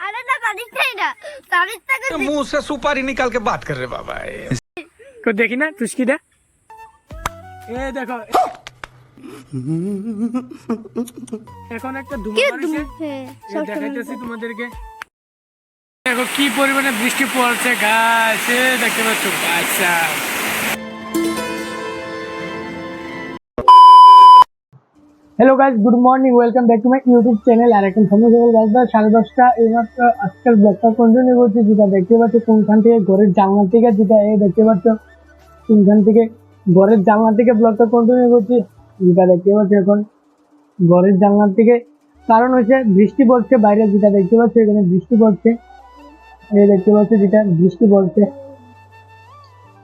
अरे ना तारीख ना तारीख तक मुंह से सुपारी निकाल के बात कर रहे बाबा কেউ দেখি না টুসকিটা এ দেখো এখন একটা ধুমা মারিছে এ দেখাইতেছি তোমাদেরকে দেখো কি পরিমাণে বৃষ্টি পড়ছে গাছ এ দেখতে পাচ্ছ আচ্ছা hello guys good morning welcome back to my YouTube channel আর এখন সময় সকাল বাজবে সাড়ে দশটা। এইমাত্র আজকাল ব্লগটা কন্টিনিউ করছি, যেটা দেখতে পাচ্ছ কোনখান থেকে ঘরের জানলা থেকে যেটা এই দেখতে পাচ্ছ কোনখান থেকে ঘরের জানলা থেকে ব্লগটা কন্টিনিউ করছি, যেটা দেখতে পাচ্ছ এখন ঘরের জানলার থেকে কারণ হচ্ছে বৃষ্টি পড়ছে বাইরে, যেটা দেখতে পাচ্ছ এখানে বৃষ্টি পড়ছে। এই দেখতে পাচ্ছ যেটা বৃষ্টি পড়ছে।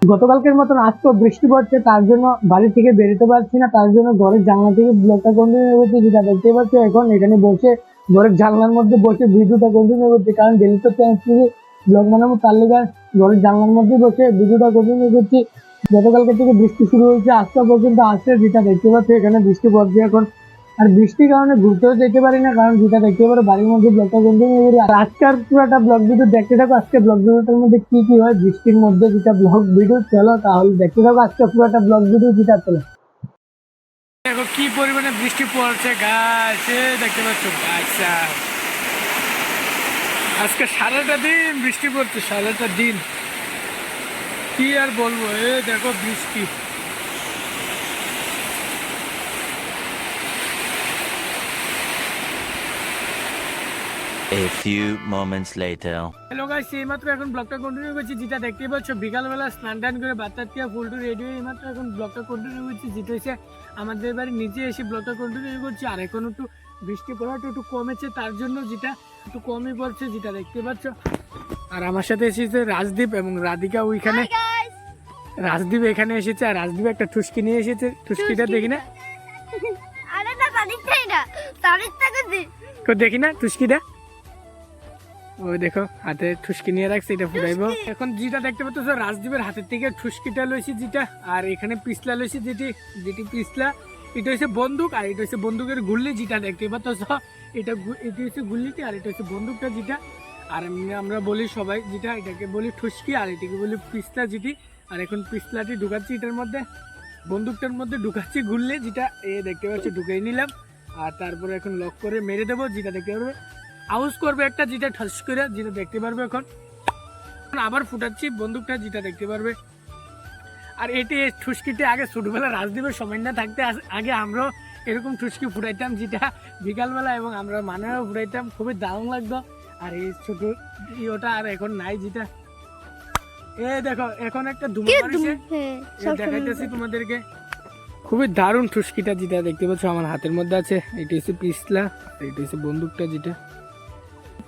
গতকালকের মতন আজকেও বৃষ্টি পড়ছে, তার জন্য বাড়ি থেকে বেরোতে পারছি না, তার জন্য ঘরের জানলা থেকে ব্লগটা কন্টিনিউ করছি যেটা দেখতে পাচ্ছি এখন এখানে বসে ঘরের জানলার মধ্যে বসে ভিডিওটা কন্টিনিউ করছি কারণ ডেলি তো চেঞ্জ করে ব্লগ বানাবো, তার লেগে ঘরের জানলার মধ্যে বসে ভিডিওটা কন্টিনিউ করছি গতকালকে থেকে বৃষ্টি শুরু হয়েছে আজকে পর্যন্ত আসছে যেটা দেখতে পাচ্ছি এখানে বৃষ্টি পড়ছে এখন। আর বৃষ্টির কারণে ঘুরতেও যেতে পারি না, কারণ যেটা দেখতে পারো বাড়ির মধ্যে ব্লগটা কন্টিনিউ করি আর আজকের পুরোটা ব্লগ ভিডিও দেখতে থাকো, আজকে ব্লগ ভিডিওটার মধ্যে কি কি হয়, বৃষ্টির মধ্যে যেটা ব্লগ ভিডিও চলো, তাহলে দেখতে থাকো আজকে পুরোটা ব্লগ ভিডিও যেটা চলো। দেখো কি পরিমাণে বৃষ্টি পড়ছে গাছ দেখতে পাচ্ছ আচ্ছা আজকে সারাটা দিন বৃষ্টি পড়ছে, সারাটা দিন। কি আর বলব এ দেখো বৃষ্টি। A few moments later. Hello guys এইমাত্র এখন ব্লগটা কন্টিনিউ করছি যেটা দেখতে পাচ্ছ বিকালবেলা স্নান টান করে বাচ্চা থেকে ফুল টু রেডি হয়ে এইমাত্র এখন ব্লগটা কন্টিনিউ করছি যেটা হচ্ছে আমাদের বাড়ি নিজে এসে ব্লগটা কন্টিনিউ করছি আর এখন একটু বৃষ্টি পড়াটা একটু কমেছে তার জন্য যেটা একটু কমই পড়ছে যেটা দেখতে পাচ্ছ। আর আমার সাথে এসেছে রাজদীপ এবং রাধিকা ওইখানে। রাজদীপ এখানে এসেছে আর রাজদীপ একটা ঠুসকি নিয়ে এসেছে ঠুসকিটা দেখি না। দেখি না ঠুসকিটা? ওই দেখো, হাতে ঠুসকি নিয়ে রাখছে, এটা ফুটাইবো এখন যেটা দেখতে পাচ্ছ, রাজদীপের হাতের থেকে ঠুসকিটা লইছি যেটা, আর এখানে পিছলা লইছি যেটি যেটি পিছলা। এটা হচ্ছে বন্দুক, আর এটা হচ্ছে বন্দুকের গুল্লি যেটা দেখতে পাচ্ছ। এটা এটা হচ্ছে গুল্লিটি, আর এটা হচ্ছে বন্দুকটা যেটা। আর আমরা বলি সবাই যেটা, এটাকে বলি ঠুসকি, আর এটাকে বলি পিছলা যেটি। আর এখন পিছলাটি ঢুকাচ্ছি এটার মধ্যে। বন্দুকটার মধ্যে ঢুকাচ্ছি গুললে যেটা, এ দেখতে পাচ্ছি, ঢুকাই নিলাম। আর তারপরে এখন লক করে মেরে দেবো, যেটা দেখতে পারবে। আউজ করবে একটা যেটা ঠাস করে যেটা দেখতে পারবে এখন। আবার ফুটাচ্ছি বন্দুকটা যেটা দেখতে পারবে। আর এটি এই ঠুসকিতে আগে ছোটবেলা রাজদ্বীপের সময় না থাকতে আগে আমরাও এরকম ঠুসকি ফুটাইতাম যেটা বিকালবেলা এবং আমরা মানেও ফুটাইতাম খুবই দারুণ লাগতো। আর এই ছোট ওটা আর এখন নাই যেটা এ দেখো এখন একটা ধুমা মারিছে। দেখাইতেছি তোমাদেরকে। খুবই দারুণ ঠুসকিটা যেটা দেখতে পাচ্ছ আমার হাতের মধ্যে আছে। এটা হচ্ছে পিছলা এটা হচ্ছে বন্দুকটা যেটা।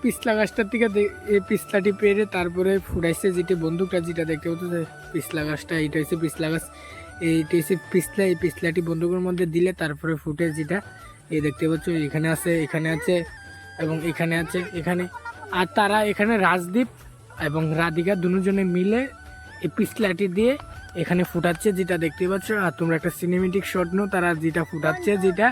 পিছলা গাছটার থেকে এই পিছলাটি পেরে তারপরে ফুটাইছে যেটা বন্দুকটা যেটা দেখতে পাচ্ছ যে পিছলা গাছটা, এইটা হচ্ছে পিছলা গাছ। এইটা হচ্ছে পিছলা, এই পিছলাটি বন্দুকের মধ্যে দিলে তারপরে ফুটে যেটা এই দেখতে পাচ্ছ এখানে আছে এখানে আছে এবং এখানে আছে, এখানে। আর তারা এখানে রাজদীপ এবং রাধিকা দুজনে মিলে এই পিছলাটি দিয়ে এখানে ফুটাচ্ছে যেটা দেখতে পাচ্ছ আর তোমরা একটা সিনেমেটিক শট নো তারা যেটা ফুটাচ্ছে যেটা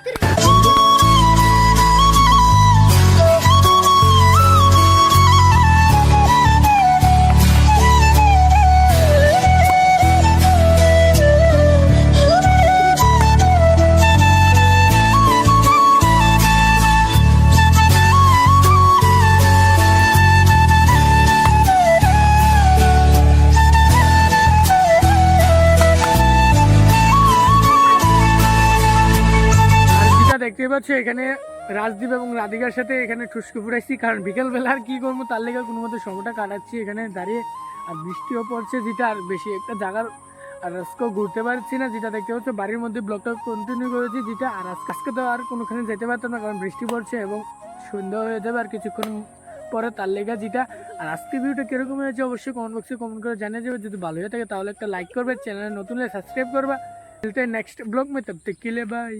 পাচ্ছ এখানে রাজদীপ এবং রাধিকার সাথে এখানে ঠুসকে ফুটাইছি কারণ বিকেলবেলা আর কী করব, তার লেগে কোনো মতো সময়টা কাটাচ্ছি এখানে দাঁড়িয়ে। আর বৃষ্টিও পড়ছে যেটা আর বেশি একটা জায়গার আর আজকেও ঘুরতে পারছি না, যেটা দেখতে পাচ্ছ বাড়ির মধ্যে ব্লকটা কন্টিনিউ করেছি, যেটা আর আজকে তো আর কোনোখানে যেতে পারতাম না, কারণ বৃষ্টি পড়ছে এবং সন্ধ্যা হয়ে যাবে আর কিছুক্ষণ পরে তার লেগা যেটা। আর আজকে ভিউটা কীরকম হয়েছে অবশ্যই কমেন্ট বক্সে কমেন্ট করে জানিয়ে যাবে যদি ভালো হয়ে থাকে তাহলে একটা লাইক করবে চ্যানেলে নতুন হলে সাবস্ক্রাইব করবা। নেক্সট ব্লগ মেতে তব তক বাই